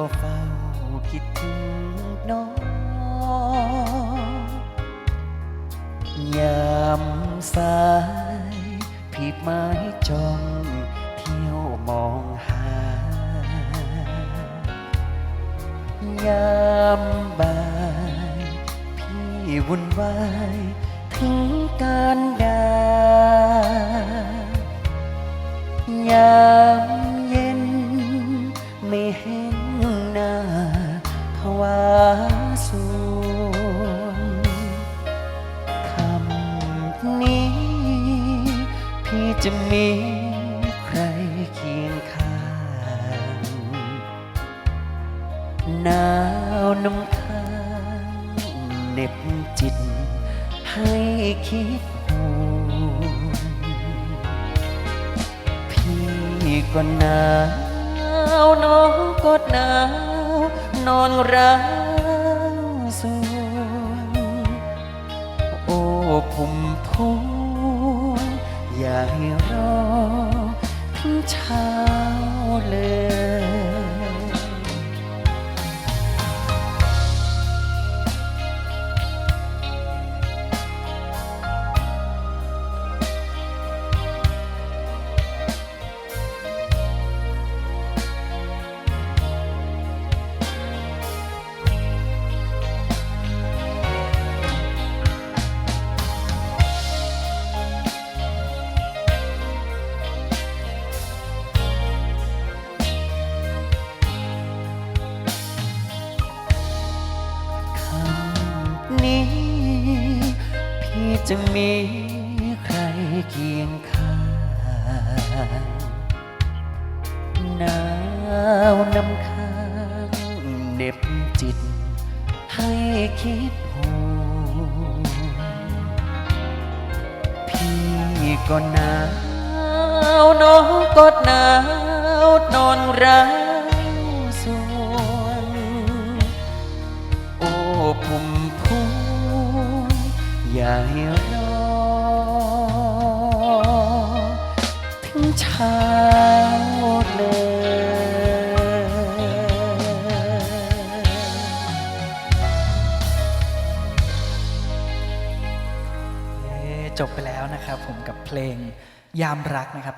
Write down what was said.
ก็เฝ้าคิดถึงน้อง ยามสายพี่ไม้จองเที่ยวมองหา ยามบ่าย พี่วุ่นวายถึงการดายามเย็นไม่เห็น สวงคำนี้ พี่จะมีใครเคียงข้างหนาวน้ำค้างเหน็บจิต ให้คิดห่วงพี่ก็หนาวน้องก็หนาว นอนร้า สวง โอ้ผมพวงอย่าให้รอถึงเช้าเลย จะมีใครเคียงข้างหนาวน้ำค้างเหน็บจิต ให้คิดห่วงพี่ก็หนาว น้องก็หนาว นอนร้าวสวงโอ้ผมพวงอย่าให้ เช้าเลยจบไปแล้วนะครับผมกับเพลงยามรักนะครับ